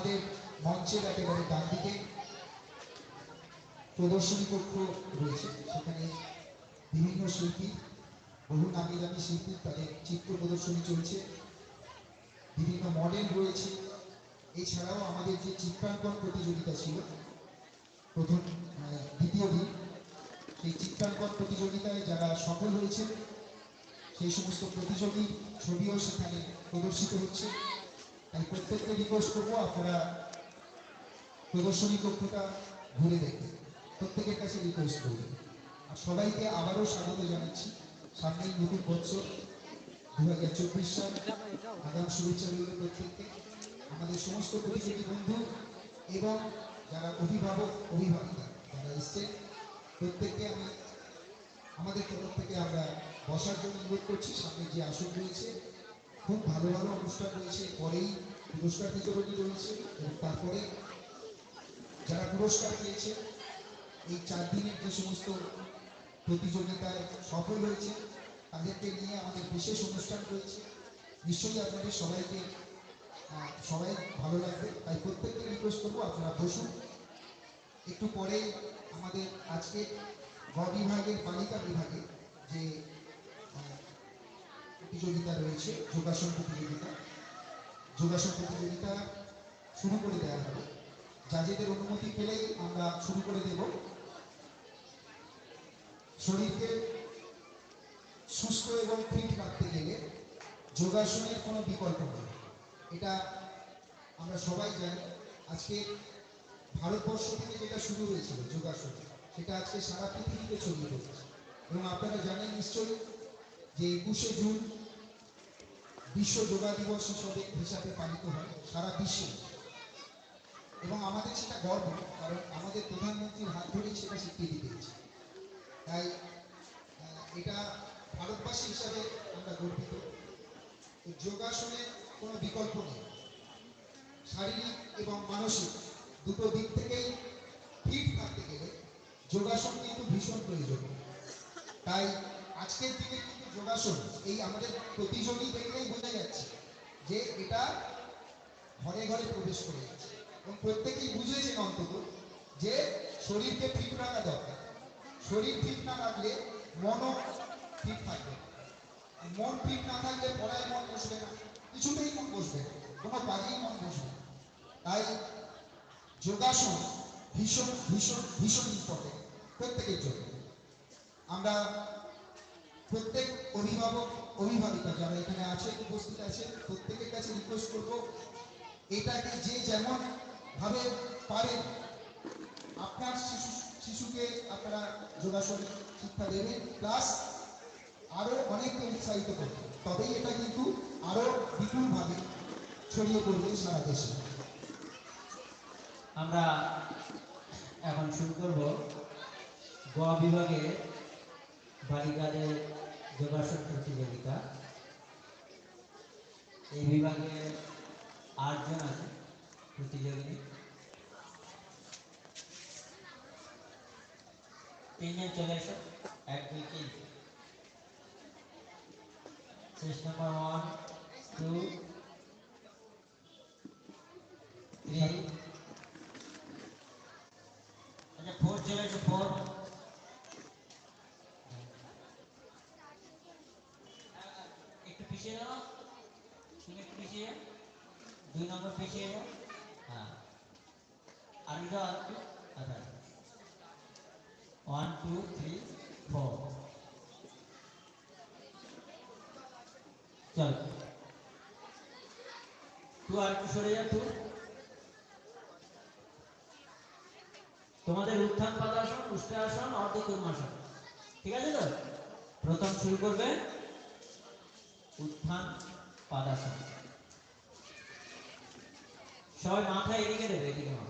আমাদের মঞ্চের একেবারে ডান দিকে প্রদর্শনী কক্ষ রয়েছে। সেখানে বিভিন্ন শিল্পী বহু নামি দামি শিল্পী তাদের চিত্র প্রদর্শনী চলছে। বিভিন্ন মডেল রয়েছে। এছাড়াও আমাদের যে চিত্রাঙ্কন প্রতিযোগিতা ছিল প্রথম আহ, দ্বিতীয় দিন সেই চিত্রাঙ্কন প্রতিযোগিতায় যারা সফল হয়েছে সেই সমস্ত প্রতিযোগীর ছবিও সেখানে প্রদর্শিত হচ্ছে। তাই প্রত্যেককে রিকোয়েস্ট করব আপনারা প্রদর্শনী কক্ষটা ঘুরে দেখবেন প্রত্যেকের কাছে রিকোয়েস্ট করব। আর সবাইকে আবারও স্বাগত জানাচ্ছি। সামনেই নতুন বছর দু হাজার চব্বিশ সাল, আগাম শুভেচ্ছা রইল প্রত্যেককে। আমাদের সমস্ত প্রতিযোগী বন্ধু এবং যারা অভিভাবক, অভিভাবিকা যারা এসছেন, প্রত্যেককে আমি, আমাদের তরফ থেকে আমরা বসার জন্য অনুরোধ করছি। সামনে যে আসন রয়েছে, খুব ভালো ভালো অনুষ্ঠান রয়েছে। পরেই পুরস্কার বিতরণী রয়েছে এবং তারপরে যারা পুরস্কার পেয়েছে, এই চার দিনের যে সমস্ত প্রতিযোগিতায় সফল হয়েছে, তাদেরকে নিয়ে আমাদের বিশেষ অনুষ্ঠান রয়েছে। নিশ্চয়ই আপনাদের সবাইকে সবাই ভালো লাগবে। তাই প্রত্যেককে রিকোয়েস্ট করব, আপনারা বসুন। একটু পরে আমাদের আজকে গ বিভাগের বালিকা বিভাগে যে প্রতিযোগিতা রয়েছে, যোগাসন প্রতিযোগিতা যোগাসন প্রতিযোগিতা শুরু করে দেওয়া হবে। জাজেদের অনুমতি পেলেই আমরা শুরু করে দেব। শরীরকে সুস্থ এবং ফিট রাখতে গেলে যোগাসনের কোনো বিকল্প নেই। এটা আমরা সবাই জানি। আজকে ভারতবর্ষ থেকে যেটা শুরু হয়েছিল যোগাসন, সেটা আজকে সারা পৃথিবীতে ছড়িয়ে পড়েছে। এবং আপনারা জানেন নিশ্চয়ই যে একুশে জুন বিশ্ব যোগা দিবস হিসাবে হিসাবে পালিত হয় সারা বিশ্বে। এবং আমাদের সেটা গর্ব, কারণ আমাদের প্রধানমন্ত্রীর হাত ধরেই সেটা স্বীকৃতি পেয়েছে। তাই এটা ভারতবাসী হিসাবে আমরা গর্বিত। যোগাসনের কোনো বিকল্প নেই। শারীরিক এবং মানসিক দুটো দিক থেকেই ফিট থাকতে গেলে যোগাসন কিন্তু ভীষণ প্রয়োজন। তাই আজকের দিনে যোগাসন, এই আমাদের প্রতিযোগী দেখলেই বোঝা যাচ্ছে যে এটা ঘরে ঘরে প্রবেশ করে যাচ্ছে। এবং প্রত্যেকেই বুঝেছেন অন্তত যে শরীরকে ফিট রাখা দরকার। শরীর ফিট না রাখলে মনও ফিট থাকবে মন ফিট না থাকলে পড়ায় মন বসবে না। কিছুতেই মন বসবে না, কোনো কাজেই মন বসবে না। তাই যোগাসন ভীষণ ভীষণ ভীষণ ইম্পর্টেন্ট প্রত্যেকের জন্য। আমরা প্রত্যেক অভিভাবক, অভিভাবিকা যারা এখানে আছেন, উপস্থিত আছেন, প্রত্যেকের কাছে রিকোয়েস্ট করব, এটাকে যে যেমন ভাবে পারেন, আপনার শিশু, শিশুকে আপনারা যোগাসন শিক্ষা দেবেন প্লাস আরও অনেককে উৎসাহিত করবেন। তবেই এটা কিন্তু আরও বিপুলভাবে ছড়িয়ে পড়বে সারা দেশে। আমরা এখন শুরু করব। গ বিভাগে বালিকাদের যোগাসন প্রতিযোগিতা এই বিভাগে আটজন আছে প্রতিযোগী তিনজন চলে এসো এক দুই তিন শেষ নাম্বার ওয়ান টু থ্রি আচ্ছা ফোর চলে এসো ফোর দুই নম্বর পিছিয়ে যাও হ্যাঁ। আর আচ্ছা। ওয়ান টু থ্রি ফোর চল। আর একটু সরে যা তোমাদের উত্থান অর্ধ ঠিক আছে তো? প্রথম শুরু করবে। উত্থান পাদাসন সবাই মাথা এদিকে দেবে এদিকে মাথা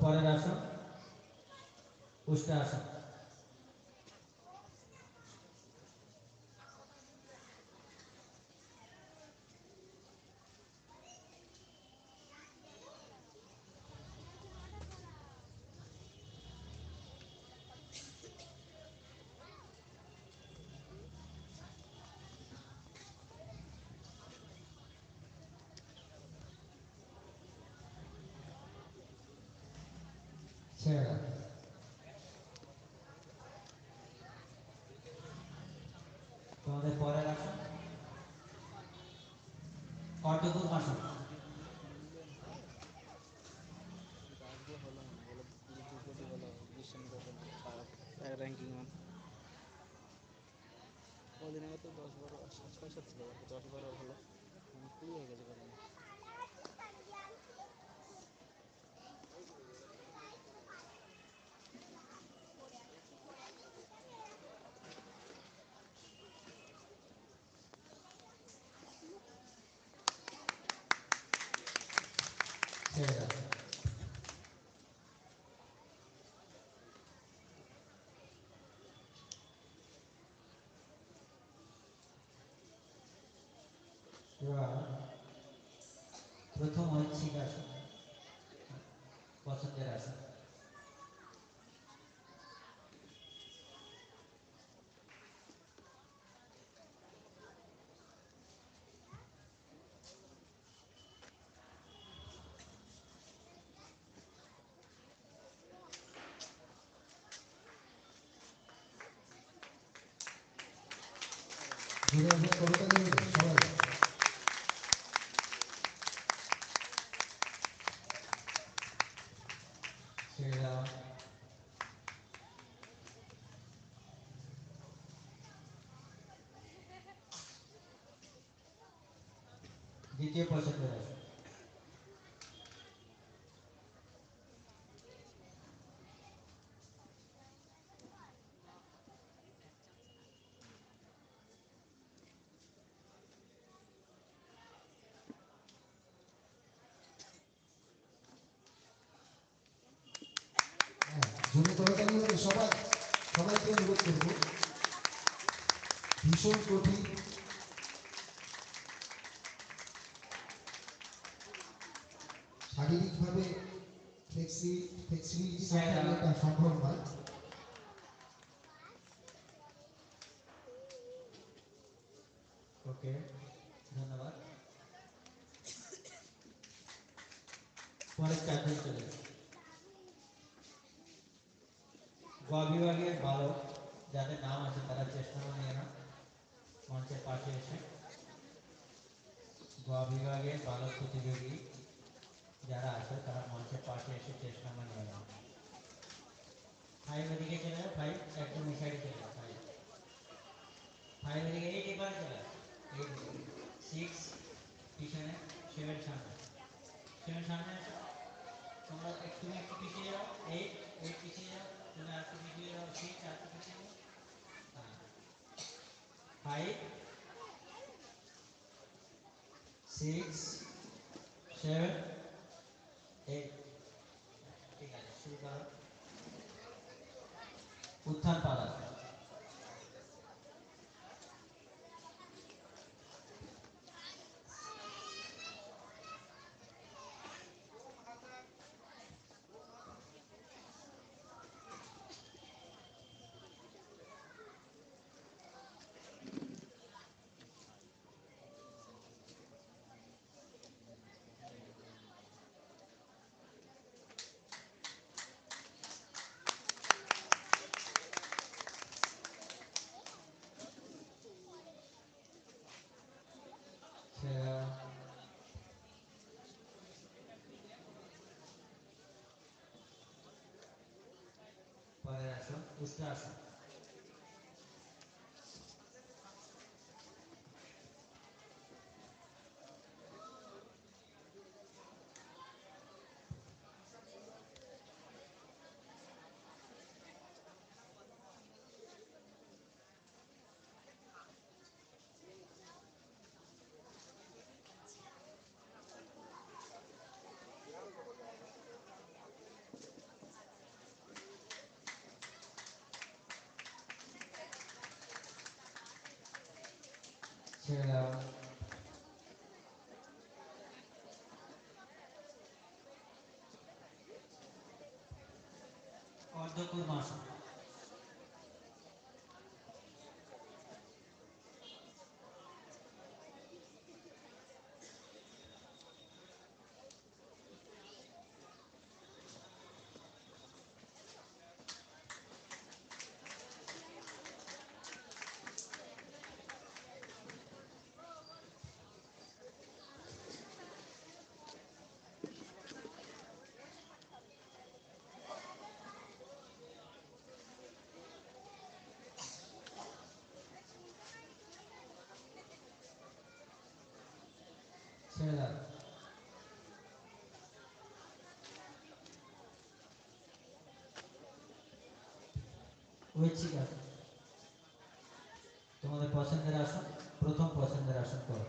করে নিচ্ছে হয়তো চলো পরের দাও তোমাদের হলো বিশ্বের খারাপ র্যাঙ্কিং কদিন আগে তো দশ বারো ছয় সাত ছিল দশ বারো হলো। মানে হয়ে গেছে ঘুরে আসে কবিতা দেবে সবাই ছেড়ে দাও দ্বিতীয় পছন্দের আসন হ্যাঁ জোরে কবিতা দেবে সবাই সবাইকে অনুরোধ করব। ভীষণ কঠিন। শারীরিকভাবে ফ্লেক্সি ফ্লেক্সিবিলিটি না সম্ভব নয়। ওকে ধন্যবাদ। পরের চারজন চলে যাবে। গ বিভাগের বালক যাদের নাম আছে তারা চেষ্টা নিয়ে না মঞ্চের পাশে এসে গ বিভাগের বালক প্রতিযোগী যারা আছে তারা মঞ্চের পাশে এসে চেষ্টা নিয়ে নাও ফাইভ এদিকে চলে যাও ফাইভ একদম এই সাইডে চলে যাও ফাইভ ফাইভ এদিকে এইট এবার চলে আসো এইট সিক্স পিছনে সেভেন সামনে সেভেন সামনে আসো তোমরা একটু একটু পিছিয়ে যাও এইট এইট পিছিয়ে যাও তুমি আর একটু পিছিয়ে যাও সিক্স আর একটু পিছিয়ে যাও страшно, не страшно. অর্ধকূর্ম আসুন ঐচ্ছিক আসন তোমাদের পছন্দের আসন? প্রথম পছন্দের আসন করো।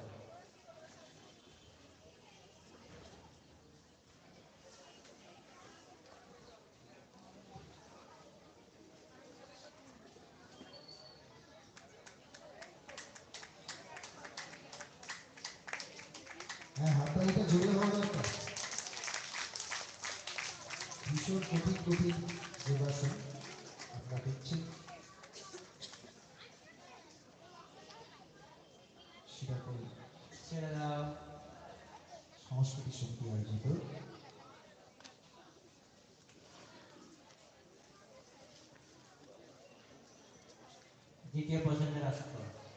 হ্যাঁ হাততালিটা ভীষণ কঠিন কঠিন যোগাসন। সেরকম ছেড়ে দাও সংস্কৃতি সমিতি আয়োজিত দ্বিতীয় পছন্দের আসন করো ছেড়ে দাও বন্ধ আছে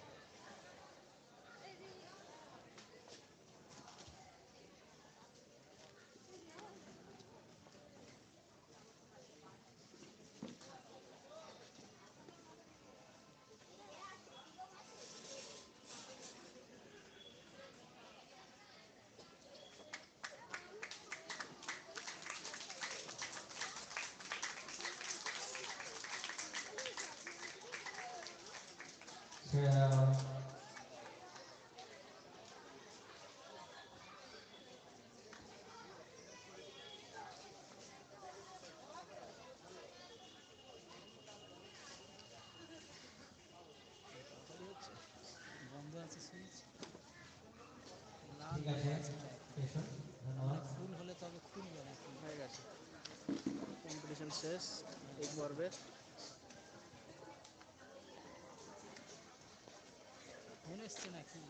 ঠিক আছে ধন্যবাদ ফুল হলে তবে খুলবে হয়ে গেছে। কম্পিটিশন শেষ এক পর্বের Sí.